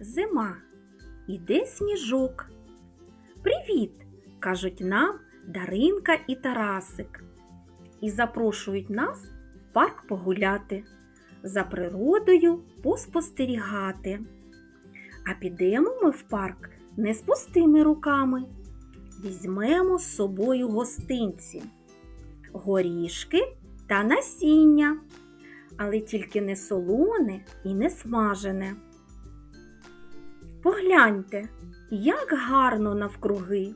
зима, іде сніжок. Привіт! кажуть нам Даринка і Тарасик. І запрошують нас в парк погуляти, за природою поспостерігати. А підемо ми в парк не з пустими руками. Візьмемо з собою гостинці, горішки та насіння, але тільки не солоне і не смажене. Погляньте, як гарно навкруги.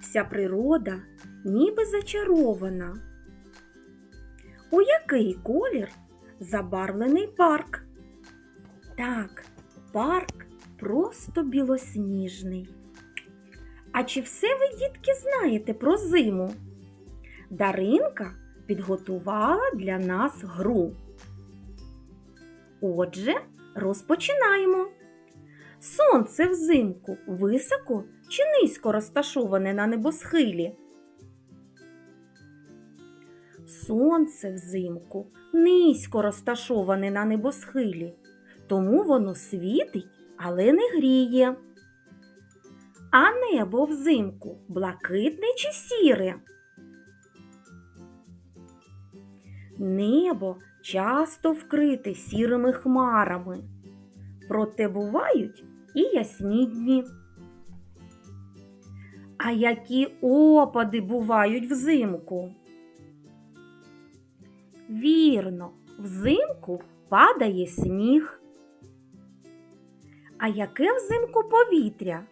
Вся природа ніби зачарована. У який колір забарвлений парк? Так, парк просто білосніжний. А чи все ви, дітки, знаєте про зиму? Даринка підготувала для нас гру. Отже, розпочинаємо. Сонце взимку високо чи низько розташоване на небосхилі? Сонце взимку низько розташоване на небосхилі, тому воно світить, але не гріє. А небо взимку блакитне чи сіре? Небо часто вкрите сірими хмарами, проте бувають і ясні дні. А які опади бувають взимку? Вірно, взимку падає сніг. А яке взимку повітря?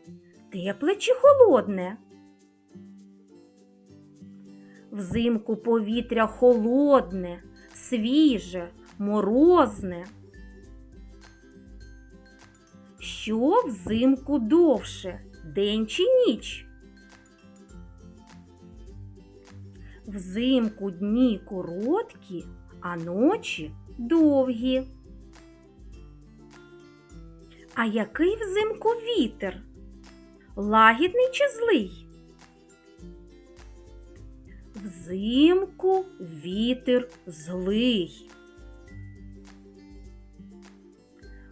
Тепле чи холодне? Взимку повітря холодне, свіже, морозне. Що взимку довше, день чи ніч? Взимку дні короткі, а ночі довгі. А який взимку вітер? Лагідний чи злий? Взимку вітер злий.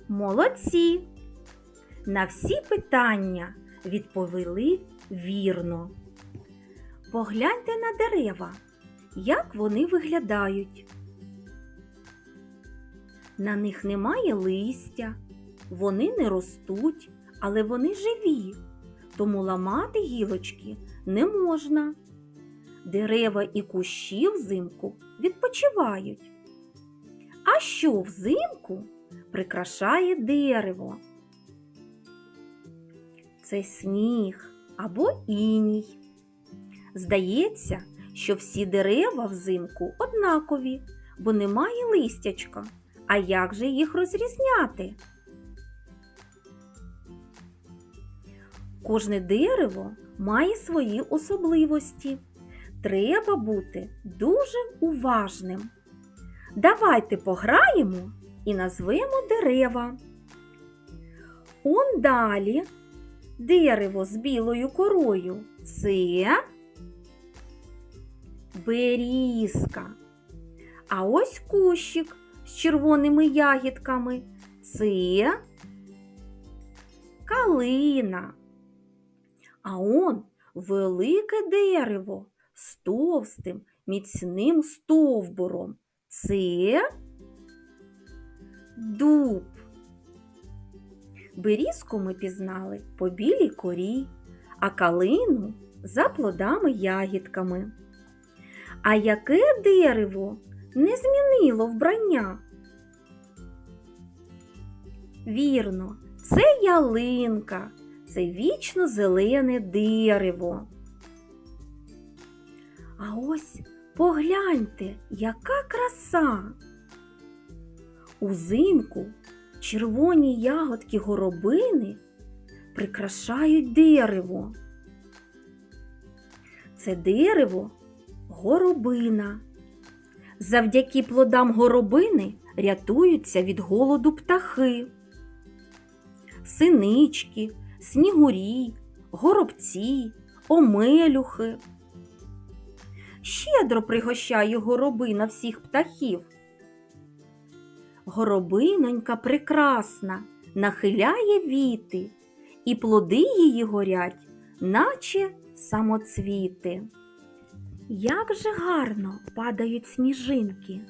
Молодці. На всі питання відповіли вірно. Погляньте на дерева, як вони виглядають. На них немає листя, вони не ростуть, але вони живі, тому ламати гілочки не можна. Дерева і кущі взимку відпочивають. А що взимку прикрашає дерево? Це сніг або іній. Здається, що всі дерева взимку однакові, бо немає листячка. А як же їх розрізняти? Кожне дерево має свої особливості. Треба бути дуже уважним. Давайте пограємо і назвемо дерева. Он далі дерево з білою корою це берізка. А ось кущик з червоними ягідками це калина. А он велике дерево з товстим міцним стовбуром. Це дуб. Берізку ми пізнали по білій корі, а калину за плодами ягідками. А яке дерево не змінило вбрання? Вірно, це ялинка, це вічно зелене дерево. А ось погляньте, яка краса. Узимку червоні ягодки горобини прикрашають дерево. Це дерево горобина. Завдяки плодам горобини рятуються від голоду птахи, синички, снігурі, горобці, омелюхи. Щедро пригощає горобина всіх птахів. Горобинонька прекрасна, нахиляє віти, і плоди її горять, наче самоцвіти. Як же гарно падають сніжинки.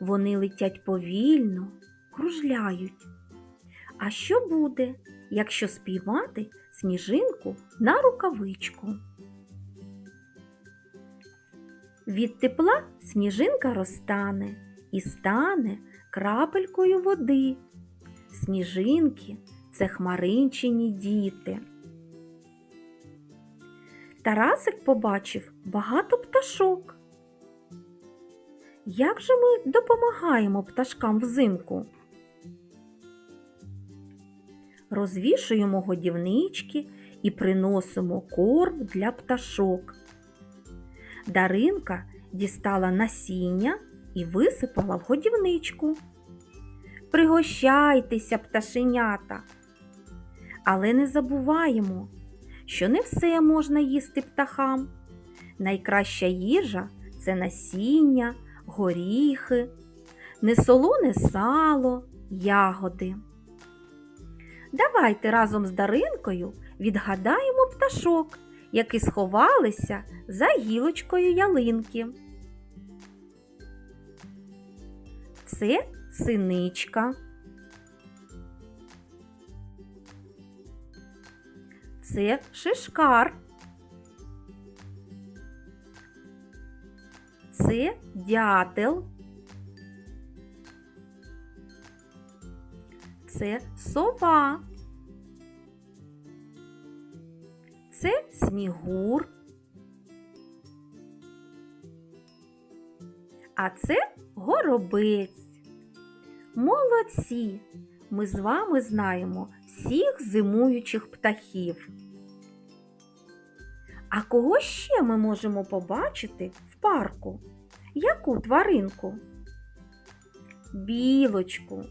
Вони летять повільно, кружляють. А що буде, якщо спіймати сніжинку на рукавичку? Від тепла сніжинка розтане і стане крапелькою води. Сніжинки це хмаринчині діти. Тарасик побачив багато пташок. Як же ми допомагаємо пташкам взимку? Розвішуємо годівнички і приносимо корм для пташок. Даринка дістала насіння і висипала в годівничку. Пригощайтеся, пташенята. Але не забуваємо, що не все можна їсти птахам. Найкраща їжа це насіння, горіхи, несолоне сало, ягоди. Давайте разом з Даринкою відгадаємо пташок, які сховалися за гілочкою ялинки. Це синичка. Це шишкар. Це дятел. Це сова. Це снігур. А це горобець. Молодці! Ми з вами знаємо всіх зимуючих птахів. А кого ще ми можемо побачити в парку? Яку тваринку? Білочку.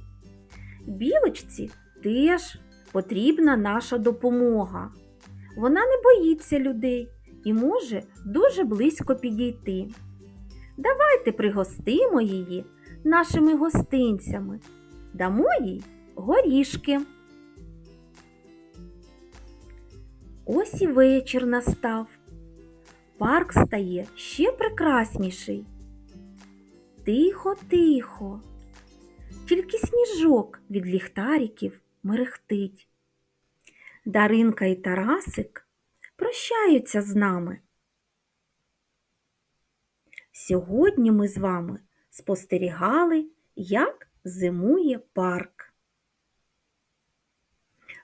Білочці теж потрібна наша допомога. Вона не боїться людей і може дуже близько підійти. Давайте пригостимо її нашими гостинцями, дамо їй горішки. Ось і вечір настав. Парк стає ще прекрасніший. Тихо, тихо, тільки сніжок від ліхтариків мерехтить. Даринка і Тарасик прощаються з нами. Сьогодні ми з вами спостерігали, як зимує парк.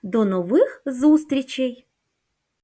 До нових зустрічей!